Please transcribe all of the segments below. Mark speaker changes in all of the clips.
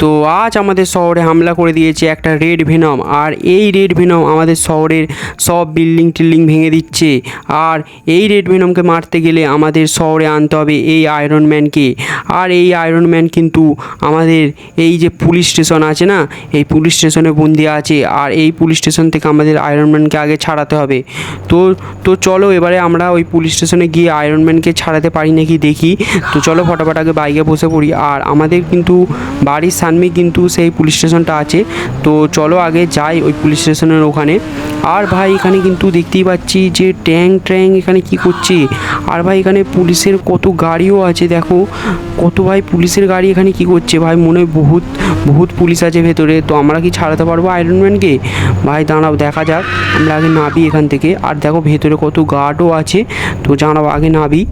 Speaker 1: তো আজ আমাদের শহরে হামলা করে দিয়েছে একটা রেড ভেনম, আর এই রেড ভেনম আমাদের শহরের সব বিল্ডিং টিল্ডিং ভেঙে দিচ্ছে। আর এই রেড ভেনমকে মারতে গেলে আমাদের শহরে আনতে হবে এই আয়রন ম্যানকে আর এই আয়রন ম্যান কিন্তু আমাদের এই যে পুলিশ স্টেশন আছে না, এই পুলিশ স্টেশনে বন্দি আছে, আর এই পুলিশ স্টেশন থেকে আমাদের আয়রন ম্যানকে আগে ছাড়াতে হবে। তো তো চলো এবারে আমরা ওই পুলিশ স্টেশনে গিয়ে আয়রন ম্যানকে ছাড়াতে পারি নাকি দেখি। তো চলো ফটাফট আগে বাইকে বসে পড়ি। আর আমাদের কিন্তু বাড়ির সামনে কিন্তু সেই পুলিশ স্টেশনটা আছে। তো চলো আগে যাই ওই পুলিশ স্টেশনের ওখানে। আর ভাই এখানে কিন্তু দেখতেই পাচ্ছি যে ট্যাং ট্যাং এখানে কি করছে। আর ভাই এখানে পুলিশের কত গাড়িও আছে, দেখো। কত ভাই পুলিশের গাড়ি এখানে কি করছে? ভাই মনে হয় বহুত বহুত পুলিশ আছে ভেতরে। তো আমরা কি ছাড়াতে পারব আয়রন ম্যানকে ভাই দাঁড়াও, দেখা যাক। আমরা আগে নাবি এখান থেকে। আর দেখো ভেতরে কত গার্ডও আছে। তো জানাব, আগে নাবি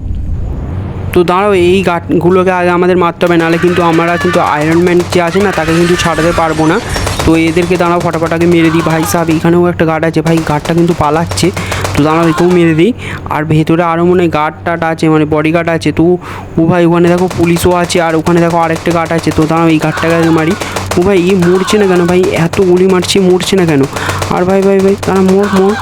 Speaker 1: তো দাঁড়াও, এই গাঠগুলোকে আগে আমাদের মারতে হবে, নাহলে কিন্তু আমরা কিন্তু আয়রন ম্যান যে আছে না, তাকে কিন্তু ছাড়াতে পারব না। তো এদেরকে দাঁড়াও, ফটাফট আগে মেরে দিই। ভাই সাহেব, এখানেও একটা গার্ড আছে। ভাই গার্ডটা কিন্তু পালাচ্ছে। তো দাঁড়াও, একেও মেরে দিই। আর ভেতরে আরও মনে হয় গার্ড টাট আছে মানে বডি গার্ড আছে। তো ও ভাই, ওখানে দেখো পুলিশও আছে, আর ওখানে দেখো আরেকটা গার্ড আছে। তো দাঁড়াও, এই গার্ডটাকে আগে মারি। ও ভাই ই মরছে না কেন? ভাই, এত গুলি মারছে, মরছে না কেন? আর ভাই ভাই ভাই, তারা মোর মোর।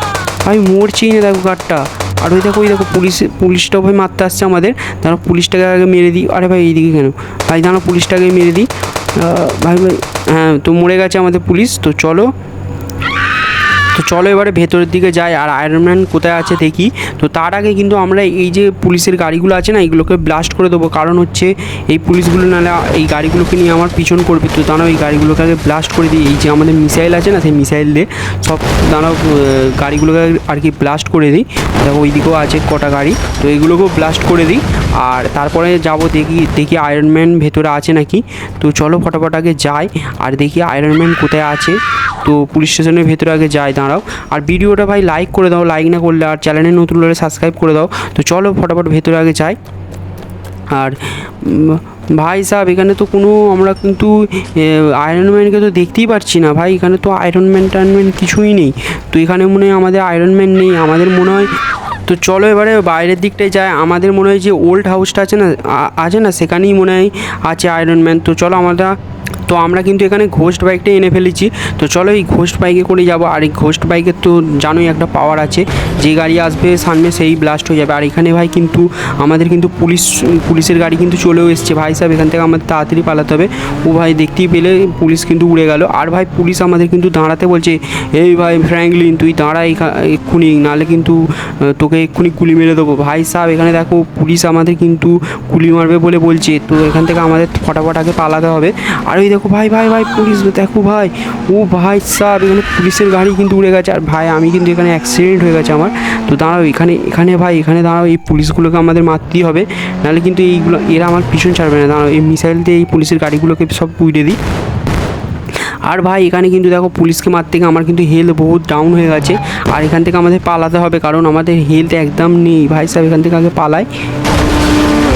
Speaker 1: ভাই, মরছেই না দেখো গার্ডটা আর ওই দেখো ওই দেখো, পুলিশ, পুলিশটাও ভাই মারতে আসছে আমাদের। দাঁড়া পুলিশটাকে আগে মেরে দিই। আরে ভাই, এইদিকে কেন? ভাই দাঁড়া পুলিশটাকে মেরে দিই। ভাই ভাই হ্যাঁ তো মরে গেছে আমাদের পুলিশ, তো চলো। তো চলো এবারে ভেতরের দিকে যাই। আর আয়রন ম্যান কোথায় আছে দেখি। তো তার আগে কিন্তু আমরা এই যে পুলিশের গাড়িগুলো আছে না এইগুলোকে ব্লাস্ট করে দেবো। কারণ হচ্ছে এই পুলিশগুলো নাহলে এই গাড়িগুলোকে নিয়ে আমার পিছন করবে। তো দাঁড়াও, এই গাড়িগুলোকে আগে ব্লাস্ট করে দিই। এই যে আমাদের মিসাইল আছে না, সেই মিসাইল দিয়ে সব, দাঁড়াও গাড়িগুলোকে আর কি ব্লাস্ট করে দিই। দেখো ওই দিকেও আছে কটা গাড়ি। তো এইগুলোকেও ব্লাস্ট করে দিই। আর তারপরে যাব দেখি দেখি আয়রন ম্যান ভেতরে আছে নাকি। তো চলো, ফটাফট আগে যাই। আর দেখি আয়রন ম্যান কোথায় আছে। তো পুলিশ স্টেশনের ভেতরে আগে যাই দাঁড়াও। আর ভিডিওটা ভাই লাইক করে দাও লাইক না করলে আর চ্যানেলে নতুন হলে সাবস্ক্রাইব করে দাও। তো চলো ফটাফট ভেতরে আগে যাই। আর ভাই সাহেব, এখানে তো কোনো আমরা কিন্তু আয়রন ম্যানকে তো দেখতেই পাচ্ছি না ভাই। এখানে তো আয়রন ম্যান টায়রন কিছুই নেই। তো এখানে মনে হয় আমাদের আয়রন ম্যান নেই। আমাদের মনে হয়, তো চলো এবারে বাইরের দিকটায় যায় আমাদের মনে হয় যে ওল্ড হাউসটা আছে না আছে না? সেখানেই মনে হয় আছে আয়রন ম্যান তো চলো আমরা তো আমরা কিন্তু এখানে ঘোস্ট বাইকটা এনে ফেলেছি। তো চলো এই ঘোস্ট বাইকে করে যাব। আর এই ঘোস্ট বাইকের তো জানোই একটা পাওয়ার আছে। যে গাড়ি আসবে সামনে সেই ব্লাস্ট হয়ে যাবে। আর এখানে ভাই কিন্তু আমাদের কিন্তু পুলিশ, পুলিশের গাড়ি কিন্তু চলেও এসছে। ভাই সাহেব, এখান থেকে আমাদের তাড়াতাড়ি পালাতে হবে। ও ভাই দেখতেই পেলে, পুলিশ কিন্তু উড়ে গেল। আর ভাই পুলিশ আমাদের কিন্তু দাঁড়াতে বলছে, এই ভাই ফ্র্যাঙ্কলিন তুই দাঁড়া এক্ষুনি। নাহলে কিন্তু তোকে এক্ষুনি গুলি মেরে দেবো। ভাই সাহেব, এখানে দেখো পুলিশ আমাদের কিন্তু গুলি মারবে বলে বলছে। তো এখান থেকে আমাদের ফটাফট আগে পালাতে হবে। আর ওই দেখো, ভাই ভাই ভাই, পুলিশ, দেখো, ভাই। ও ভাই সাহেব এখানে পুলিশের গাড়ি কিন্তু উড়ে গেছে। আর ভাই, আমি কিন্তু এখানে অ্যাক্সিডেন্ট হয়ে গেছে আমার। তো দাঁড়াও, এখানে এখানে ভাই, এখানে দাঁড়াও, এই পুলিশগুলোকে আমাদের মারতেই হবে। নাহলে কিন্তু এইগুলো, এরা আমার পিছন ছাড়বে না। দাঁড়াও, এই মিসাইল দিয়ে এই পুলিশের গাড়িগুলোকে সব উড়ে দিই। আর ভাই, এখানে কিন্তু দেখো, পুলিশকে মারতে গিয়ে আমার কিন্তু হেলথ বহুত ডাউন হয়ে গেছে। আর এখান থেকে আমাদের পালাতে হবে, কারণ আমাদের হেলথ একদম নেই। ভাই সাহেব এখান থেকে আগে পালাই।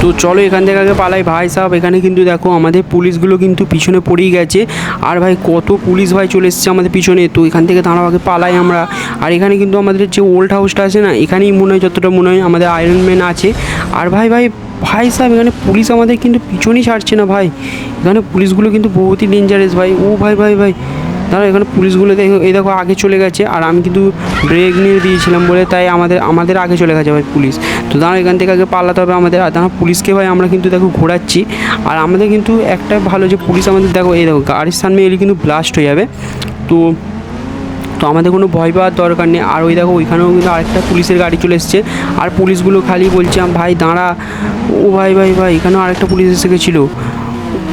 Speaker 1: তো চলো এখান থেকে আগে পালাই। ভাই সাহেব, এখানে কিন্তু দেখো আমাদের পুলিশগুলো কিন্তু পিছনে পড়েই গেছে। আর ভাই কত পুলিশ ভাই চলে এসছে আমাদের পিছনে। তো এখান থেকে দাঁড়াও, আগে পালাই আমরা। আর এখানে কিন্তু আমাদের যে ওল্ড হাউসটা আছে না, এখানেই মনে হয় যতটা মনে হয় আমাদের আয়রন ম্যান আছে। আর ভাই ভাই ভাই সাহেব, এখানে পুলিশ আমাদের কিন্তু পিছনেই ছাড়ছে না ভাই। এখানে পুলিশগুলো কিন্তু বহুতই ডেঞ্জারাস ভাই। ও ভাই ভাই ভাই দাঁড়া এখানে পুলিশগুলো দেখো, এই দেখো আগে চলে গেছে, আর আমি কিন্তু ব্রেক নিয়ে দিয়েছিলাম বলে তাই আমাদের আমাদের আগে চলে গেছে ভাই পুলিশ। তো দাঁড়া এখান থেকে আগে পালাতে হবে আমাদের, আর দাঁড়া পুলিশকে ভাই আমরা কিন্তু দেখো ঘোরাচ্ছি। আর আমাদের কিন্তু একটা ভালো যে পুলিশ আমাদের, দেখো, এই দেখো, গাড়ির সামনে এলে কিন্তু ব্লাস্ট হয়ে যাবে। তো তো আমাদের কোনো ভয় পাওয়ার দরকার নেই। আর ওই দেখো, ওইখানেও কিন্তু আরেকটা পুলিশের গাড়ি চলে এসছে। আর পুলিশগুলো খালি বলছে ভাই, দাঁড়া। ও ভাই ভাই ভাই, এখানেও আরেকটা পুলিশ এসে গেছিল।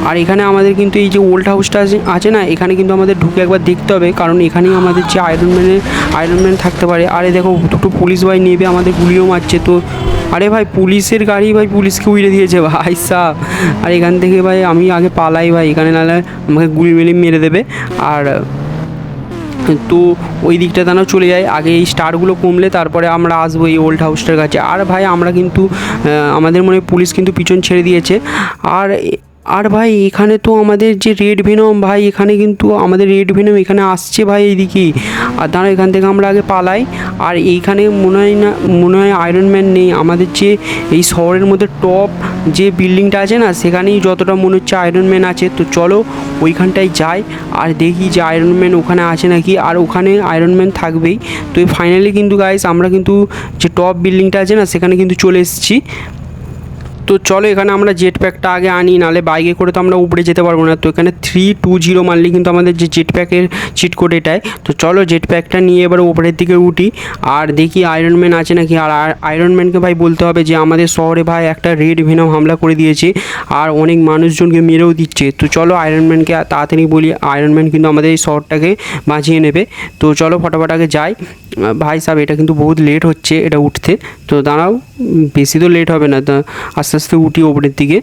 Speaker 1: আর এখানে আমাদের কিন্তু এই যে ওল্ড হাউসটা আছে না, এখানে কিন্তু আমাদের ঢুকে একবার দেখতে হবে, কারণ এখানেই আমাদের যে আয়রন ম্যানের আয়রন ম্যান থাকতে পারে। আরে দেখো, দুটো পুলিশ ভাই নেবে, আমাদের গুলিও মারছে তো। আরে ভাই, পুলিশের গাড়ি ভাই পুলিশকে উড়ে দিয়েছে, ভাই সাহ। আর এখান থেকে ভাই, আমি আগে পালাই ভাই, এখানে নাহলে আমাকে গুলি মেলে মেরে দেবে। আর তো ওই দিকটা দানাও চলে যায়, আগে এই স্টারগুলো কমলে তারপরে আমরা আসব এই ওল্ড হাউসটার কাছে। আর ভাই, আমরা কিন্তু আমাদের মনে পুলিশ কিন্তু পিছন ছেড়ে দিয়েছে। আর আর ভাই, এখানে তো আমাদের যে রেড ভেনম ভাই, এখানে কিন্তু আমাদের রেড ভেনম এখানে আসছে ভাই এইদিকে। আর দাঁড়া এখান থেকে আমরা আগে পালাই। আর এইখানে মনে হয় না, মনে হয় আয়রন ম্যান নেই। আমাদের যে এই শহরের মধ্যে টপ যে বিল্ডিংটা আছে না, সেখানেই যতটা মনে হচ্ছে আয়রন ম্যান আছে। তো চলো, ওইখানটায় যাই আর দেখি যে আয়রন ম্যান ওখানে আছে নাকি। আর ওখানে আয়রন ম্যান থাকবেই। তো ফাইনালি কিন্তু গাইস আমরা কিন্তু যে টপ বিল্ডিংটা আছে না, সেখানে কিন্তু চলে এসেছি। তো চলো এখানে আমরা জেট প্যাকটা আগে আনি নালে বাইকে করে তো আমরা উপরে যেতে পারব না। তো এখানে থ্রি টু জিরো মারলে কিন্তু আমাদের যে জেট প্যাকের চিট কোড এটাই। তো চলো জেট প্যাকটা নিয়ে এবার উপরের দিকে উঠি। আর দেখি আয়রন ম্যান আছে নাকি? আর আয়রন ম্যানকে ভাই বলতে হবে যে, আমাদের শহরে ভাই একটা রেড ভেনম হামলা করে দিয়েছে। আর অনেক মানুষজনকে মেরেও দিচ্ছে। তো চলো আয়রন ম্যানকে তাড়াতাড়ি বলি আয়রন ম্যান কিন্তু আমাদের এই শহরটাকে বাঁচিয়ে নেবে। তো চলো ফটাফট আগে যাই। ভাই সাহেব, এটা কিন্তু বহুত লেট হচ্ছে, এটা উঠতে। তো দাঁড়াও। বেশি তো লেট হবে না, তা আস্তে আস্তে উঠি ওপরের দিকে।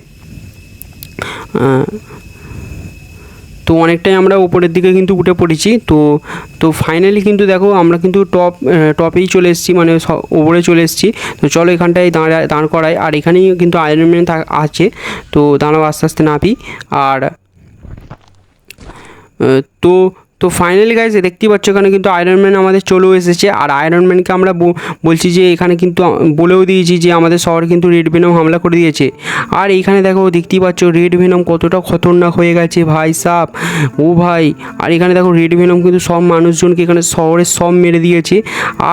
Speaker 1: তো অনেকটাই আমরা উপরের দিকে কিন্তু উঠে পড়েছি। তো তো ফাইনালি কিন্তু দেখো আমরা কিন্তু টপ টপেই চলে এসেছি মানে ওপরে চলে এসেছি। তো চলো এখানটায় দাঁড়া, দাঁড় করাই। আর এখানেই কিন্তু আয়রন ম্যান থাক- আছে। তো দাঁড়াও আস্তে আস্তে নাপি আর তো তো ফাইনালি গাইজ দেখতেই পাচ্ছ এখানে কিন্তু আয়রন ম্যান আমাদের চলেও এসেছে। আর আয়রন ম্যানকে আমরা বলছি যে, এখানে কিন্তু বলেও দিয়েছি যে, আমাদের শহরে কিন্তু রেড ভেনম হামলা করে দিয়েছে। আর এইখানে দেখো, দেখতেই পাচ্ছ রেড ভেনম কতটা খতরনাক হয়ে গেছে, ভাই সাপ ও ভাই, আর এখানে দেখো রেড ভেনম কিন্তু সব মানুষজনকে এখানে শহরের সব মেরে দিয়েছে।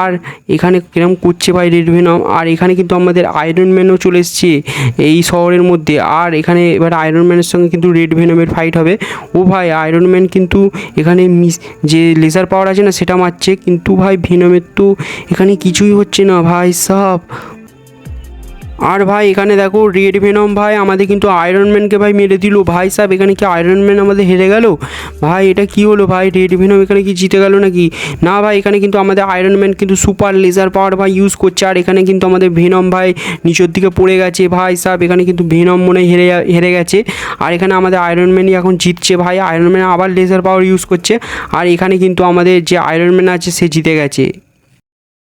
Speaker 1: আর এখানে কিরম করছে ভাই রেড ভেনম আর এখানে কিন্তু আমাদের আয়রন ম্যানও চলে এসছে এই শহরের মধ্যে। আর এখানে এবার আয়রন ম্যানের সঙ্গে কিন্তু রেড ভেনমের ফাইট হবে। ও ভাই আয়রন ম্যান কিন্তু এখানে যে লেজার পাওয়ার আছে না সেটা মারছে, কিন্তু ভাই ভেনমের তো এখানে কিছুই হচ্ছে না ভাই, সব আর ভাই, এখানে দেখো রেড ভেনম ভাই, আমাদের কিন্তু আয়রন ম্যানকে ভাই মেরে দিল। ভাই সাহেব, এখানে কি আয়রন ম্যান আমাদের হেরে গেল? ভাই, এটা কি হলো ভাই? রেড ভেনম এখানে কি জিতে গেল নাকি? না ভাই, এখানে কিন্তু আমাদের আয়রন ম্যান কিন্তু সুপার লেজার পাওয়ার ভাই ইউজ করছে, আর এখানে কিন্তু আমাদের ভেনম ভাই নিচের দিকে পড়ে গেছে। ভাই সাহেব, এখানে কিন্তু ভেনম মনে হেরে হেরে গেছে। আর এখানে আমাদের আয়রন ম্যানই এখন জিতছে ভাই। আয়রন ম্যান আবার লেজার পাওয়ার ইউজ করছে। আর এখানে কিন্তু আমাদের যে আয়রন ম্যান আছে, সে জিতে গেছে।